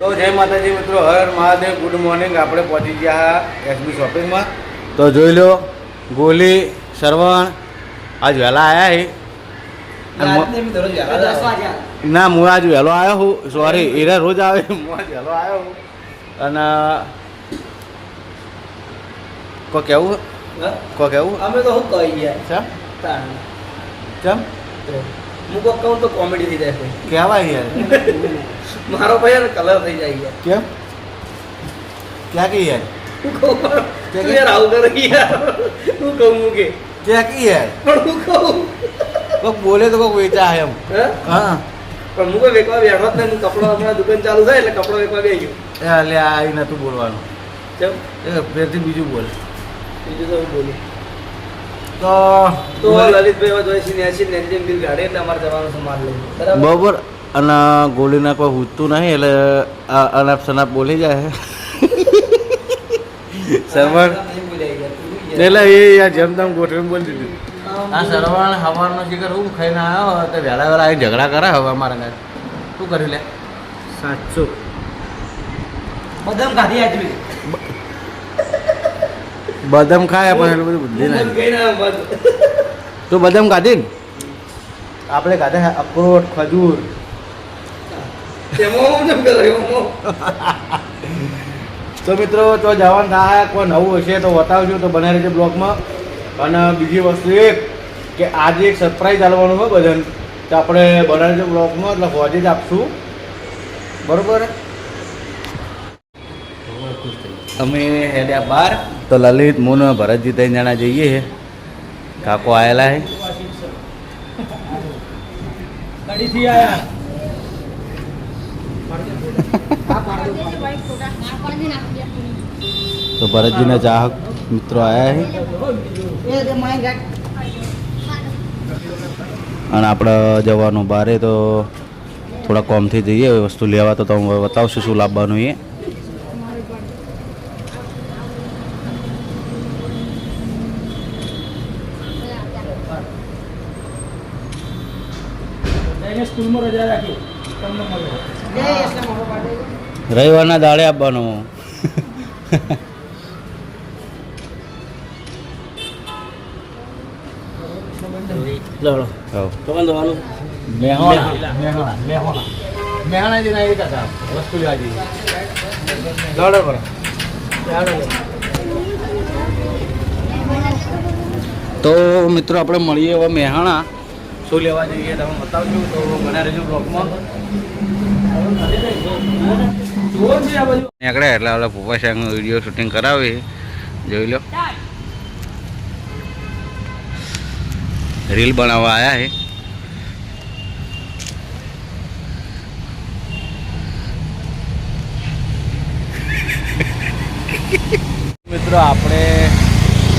તો જય માતાજી મિત્રો હર મહાદેવ ગુડ મોર્નિંગ. આપણે પહોંચી ગયા એસબી શોપિંગમાં. તો જોઈ લો ગોલી શરવણ. આજ વહેલા આવ્યા. છે ના હું આજ વહેલો આવ્યો હું. સોરી એરા રોજ આવે. હું આજ વહેલો આવ્યો હું. અને કો કેવું? કો કેવું? અમે તો હું કહી ગયા. ચમ? ચમ? હું કોક કહું તો કોમેડી થઈ જાય ભાઈ. કહેવાય યાર. મારો ભાઈ કલર થઈ જાય યાર. કેમ? ક્યાં કી યાર? હું કહું તું યાર આવું કરે યાર. હું કહું હું કે? ક્યાં કી યાર? પણ હું કહું. કોક બોલે તો કોક વેચા એમ. હે? પણ હું કોઈ વેકવા બેઠો જ નહીં. કપડો હમણાં દુકાન ચાલુ થાય એટલે કપડો વેકવા બે ગયો. એટલે આ નતું બોલવાનું. કેમ? એ ફેરથી બીજું બોલ. બીજું તો હું બોલું. તો તો લલિતભાઈ હવે જોઈ સિને એસી ને બિલ ગાડી એટલે અમારે જવાનું છે માલ લઈને. બરાબર? અને ગોળીના કોઈ હૂતું નહીં એટલે આ અનાપ શનાપ બોલી જાય. સરવણ. એટલે એ યાર જેમ તેમ ગોઠવીને બોલી દીધું. આ સરવણ હવાનો જીગર હું ખાઈને આવ્યો તો વહેલા વહેલા આવીને ઝઘડા કરે હવે અમારા ઘરે. શું કરી લે? સાચું. બદામ ખાધી આજવી. બદામ ખાય પણ એટલું બધું બુદ્ધિ બદામ નહીં. તું બદામ ખાધી ને? આપણે ખાધા અખરોટ ખજૂર? તો મિત્રો તો જવાનું થાય કોઈ નવું હશે તો બતાવજો તો બનાવી રહેજો બ્લોગમાં. અને બીજી વસ્તુ એક કે આજે એક સરપ્રાઈઝ આલવાનું હોય બધાને. તો આપણે બનાવી રહેજો બ્લોગમાં એટલે હોજે જ આપશું. બરોબર? અમે હેડ્યા બાર. તો લલિત મુન ભરતજી ત્રણ જણા જઈએ છે કાકો આવેલા આયા. તો ભરતજીના ચાહક મિત્રો આવ્યા છે અને આપણે જવાનું બારે તો થોડા કોમથી જઈએ વસ્તુ લેવા તો તમે બતાવશું શું લાવવાનું એ. જઈને સ્કૂલમાં રજા રાખી. તમને મળે. રવિવારના દાડે આપવાનું. લડો હવ. તો મેહોણા. મેહોણા મેહોણા. મેહોણા જઈને એક હતા વસ્તુ લેવા દોડો પર તો મિત્રો આપણે મળીએ હવે મેહાણા. શું લેવા જઈએ તમે બતાવજો તો બના રહેજો બ્લોકમાં એટલે આપણે પપ્પા સાહેબનું વીડિયો શૂટિંગ કરાવી. જોઈ લો. રીલ બનાવવા આવ્યા છે. મિત્રો આપણે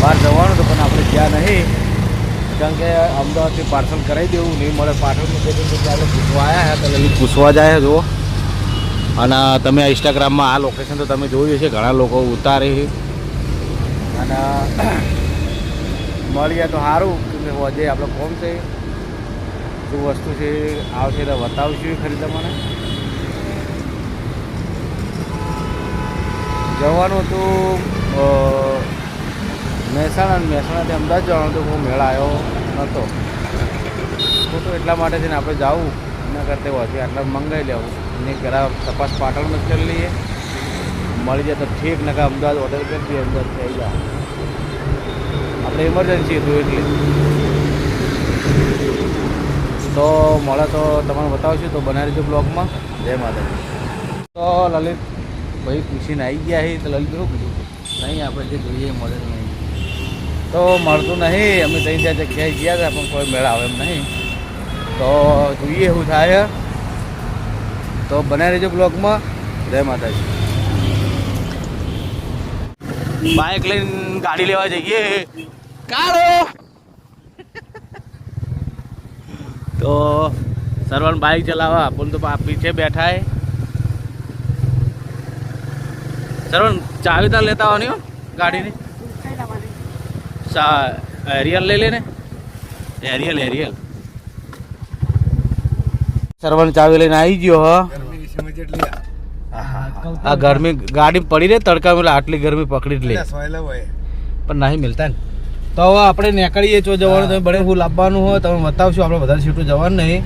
બહાર જવાનું હતું પણ આપણે ગયા નહીં. કારણ કે અમદાવાદથી પાર્સલ કરાવી દેવું નહીં મળે પાર્સલ પૂછવા આવ્યા હતા તો પૂછવા જાય જુઓ. અને તમે ઇન્સ્ટાગ્રામમાં આ લોકેશન તો તમે જોયું છે ઘણા લોકો ઉતારે છે. અને મળીએ તો સારું કે જે આપણો કોમ છે શું વસ્તુ છે આવશે તો બતાવશું ખરી તમને. જવાનું હતું મહેસાણા અને મહેસાણાથી અમદાવાદ જવાનું તો બહુ મેળા આવ્યો નહોતો હું તો એટલા માટે છે ને આપણે જવું. એના કરતે હોતી આટલા મંગાવી લેવું. એની જરા તપાસ પાટણમાં જ કરી લઈએ. મળી જાય તો ઠીક નકા અમદાવાદ ઓર્ડર કરી દઈએ અમદાવાદ થઈ જાય. આપણે ઇમરજન્સી હતું એટલે. તો મળે તો તમને બતાવશું તો બનાવી દેજો બ્લોગમાં. જય માતાજી. તો લલિત ભાઈ પૂછીને આવી ગયા છે તો લલિત શું કીધું નહીં આપણે જે જોઈએ મળે નહીં. તો મળતું નહીં. અમે ત્રણ ચાર જગ્યાએ ગયા હતા, પણ કોઈ મેળા આવે એમ નહીં. તો જોઈએ શું થાય. તો બને રહેજો બ્લોગમાં. જય માતાજી. બાઇક લઈને ગાડી લેવા જઈએ. કાળો! તો સરવણ બાઇક ચલાવવા. પણ તો પીછે બેઠા હે સરવણ ચાવી તાર લેતા આવવાની ગાડીની. એરિયલ લઈ લે ને એરિયલ એરિયલ સરવણ ચાવી લઈને આવી ગયો હ. આ ગરમી ગાડી પડી રે તડકા મેલા આટલી ગરમી પકડી જ લે. પણ નહીં મિલતા ને. તો હવે આપણે નીકળીએ છો જવાનું તમે બને હું લાવવાનું હોય તમે બતાવશો આપણે વધારે સીટું જવાનું નહીં.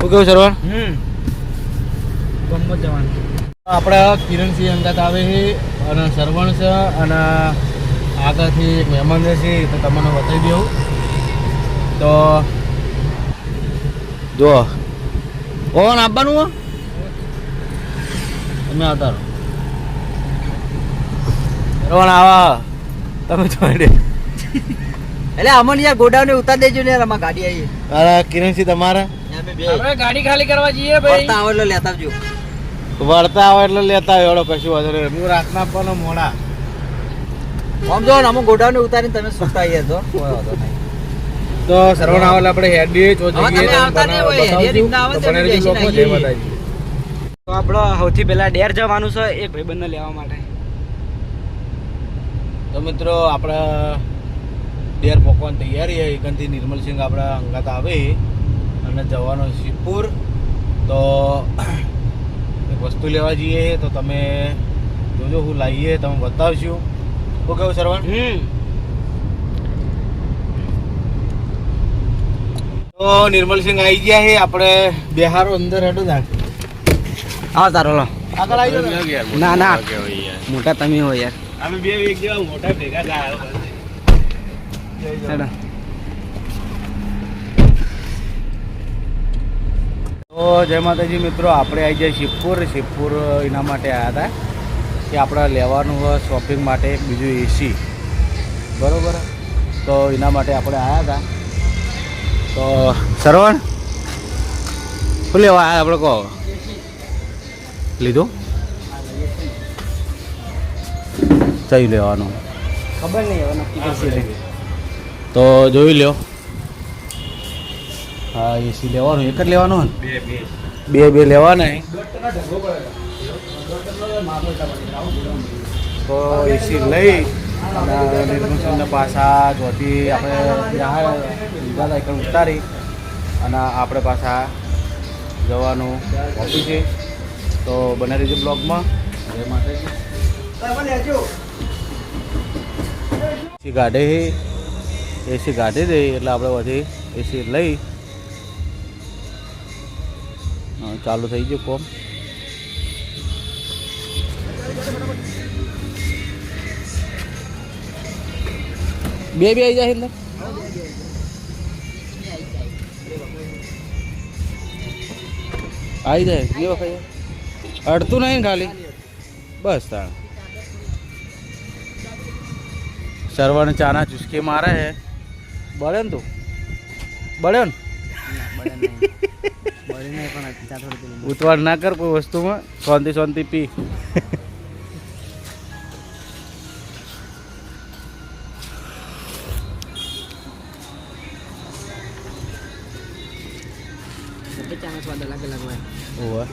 શું કેવું સરવણ? હમ. ગમત જવાનું. આપણે કિરણસિંહ અંગાત આવે છે અને સરવણ છે અને આગળથી એક મહેમાન છે તો તમને બતાવી દઉં તો જો કોણ આપવાનું હો. તમે આવતા રહો. સરવણ આવા. તમે જોડે એટલે અમન યાર ગોડાઉન ઉતાર દેજો ને યાર અમાર ગાડી આવી. અરે કિરણસિંહ તમારા? આપણે ગાડી ખાલી કરવા જઈએ ભાઈ. પડતા આવે એટલે લેતા આવજો. વળતા આવે એટલે લેતા આવે. એવડો કશું વાંધો નહીં. હું રાતના પણ મોડા. આમ જો ને અમુક ગોડાઉન ઉતારીને તમે સુતા આવીએ તો તો સરવણ આપણે હેડીએ રીતના આવે તો આપણો સૌથી પહેલા ડેર જવાનું છે એક ભાઈબંધને લેવા માટે. તો મિત્રો આપણે ડેર પકવાની તૈયારી છે એકંથી નિર્મલસિંહ આપણા અંગાત આવે. અને જવાનો શિવપુર. તો એક વસ્તુ લેવા જઈએ તો તમે જોજો હું લાવીએ તમે બતાવશું. શું કેવું સરવણ? હમ. તો નિર્મલસિંહ આવી ગયા છે આપણે બિહારો અંદર હેડો ના હા તારો લો. આગળ આવી જાવ ના. ના મોટા તમે હો યાર. અમે બે એક જેવા મોટા ભેગા થાય. તો જય માતાજી મિત્રો આપણે આવી જાય શિવપુર. શિવપુર એના માટે આવ્યા હતા. કે આપણે લેવાનું હોય શોપિંગ માટે બીજું એસી બરાબર? તો એના માટે આપણે આવ્યા હતા. તો સરવણ શું લેવા આવ્યા આપણે કહો? લીધું? થઈ લેવાનું? ખબર નહીં તો જોઈ લ્યો. હા એસી લેવાનું એક જ લેવાનું ને? બે બે. લેવાના હે. તો એસી લઈ નિર્મલસિંહને પાછા જોથી આપણે ત્યાં લીધા હતા ઉતારી. અને આપણે પાછા જવાનું ઓફિસે. તો બને રહેજો બ્લોગમાં. જય એસી કાઢે એસી કાઢી દે એટલે આપણે પછી એસી લઈ. ચાલુ થઈ ગયું કોમ. બે બે આવી જાય અંદર આવી જાય બે વખત અડતું નહીં ખાલી? બસ તાણ. સરવણ ચાના ચુસ્કી મારે હે. બળે ને તું? બળે ને? ઉતવાડ ના કર કોઈ વસ્તુમાં. શાંતિ શાંતિ પી. ચાનો સ્વાદ અલગ અલગ હોય ઓવે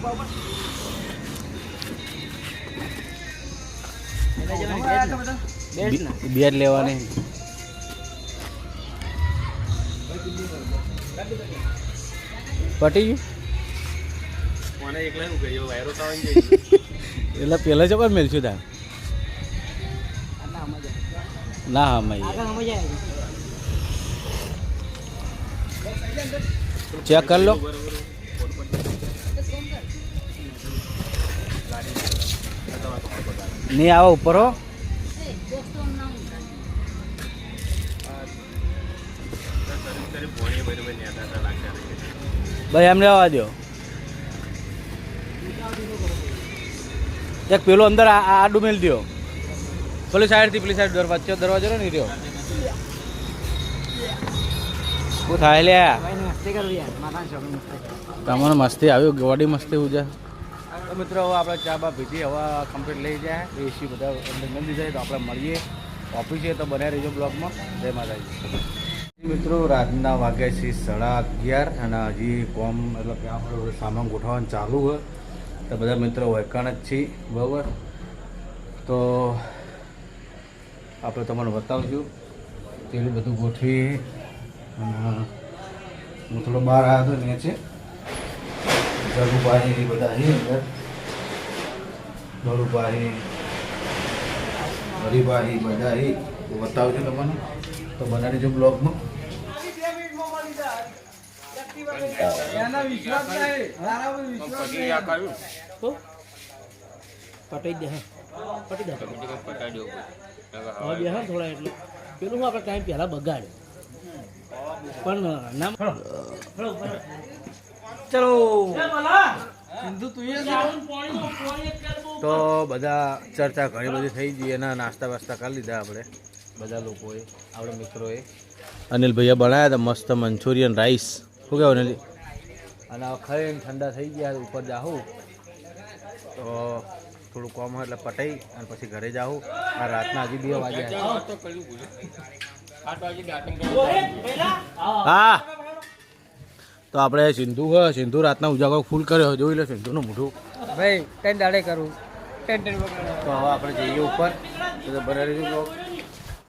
બેસ ને બે જ લેવાની પટી ગયું એટલે પેલા ચોકર મેલશું આવે. ના હા મય ચેક કર લો નહીં આવો ઉપર હો. ભાઈ એમને આવવા દો એક પેલો અંદર આડું મેલ દો પેલી સાઈડથી પેલી સાઈડ દરવાજો દરવાજો ને રહ્યો શું થાય લ્યા? ભાઈ મસ્તી આવ્યો યાર મસ્તી તમને મસ્તી આવ્યું ગોડી મસ્તી ઉજા. તો મિત્રો હવે આપણે ચા બા પીધી હવે કમ્પ્લીટ લઈ જાય. એસી બધા અંદર જાય તો આપણે મળીએ. ઓફિસે તો બન્યા રહીજો બ્લોગમાં. જય માતાજી. મિત્રો રાતના વાગ્યા છે સાડા અગિયાર અને હજી કોમ એટલે કે આપણે સામાન ગોઠવવાનું ચાલુ હોય. તો બધા મિત્રો વૈકાણ જ છીએ બરાબર? તો આપણે તમને બતાવજો. તેનું બધું ગોઠવી અને હું થોડો બહાર આવ્યો હતો ને છે જગુભાઈ બધા અહીં અંદર. નરુભાઈ હરિભાઈ બધાઈ બતાવું છું તમને. તો બનાવી જો બ્લોગમાં. પટાઈ દે હા. પટી દે. હવે બે હા થોડા એટલે. પેલું હું આપણે ટાઈમ પહેલા બગાડ્યો. પણ નામ ચલો તો બધા ચર્ચા ઘણી બધી થઈ ગઈ એના નાસ્તા વાસ્તા કરી લીધા આપણે. બધા લોકોએ આપણા મિત્રોએ. અનિલ ભૈયા બનાવ્યા હતા મસ્ત મંચુરિયન રાઈસ. શું કહેવાય અનિલ? અને ખરે ખાઈને ઠંડા થઈ ગયા ઉપર જાઉં તો થોડું કોમ હોય એટલે પટાઈ અને પછી ઘરે જાઉં આ રાતના હજી બે વાગ્યા હા. તો આપણે સિંધુ સિંધુ રાતના ઉજાગો ફૂલ કર્યો જોઈ લે સિંધુનું મોઢું. ભાઈ કઈ દાડે કરું. ટેન ટેન તો હવે આપણે જઈએ ઉપર. તો બનાવી બ્લોગ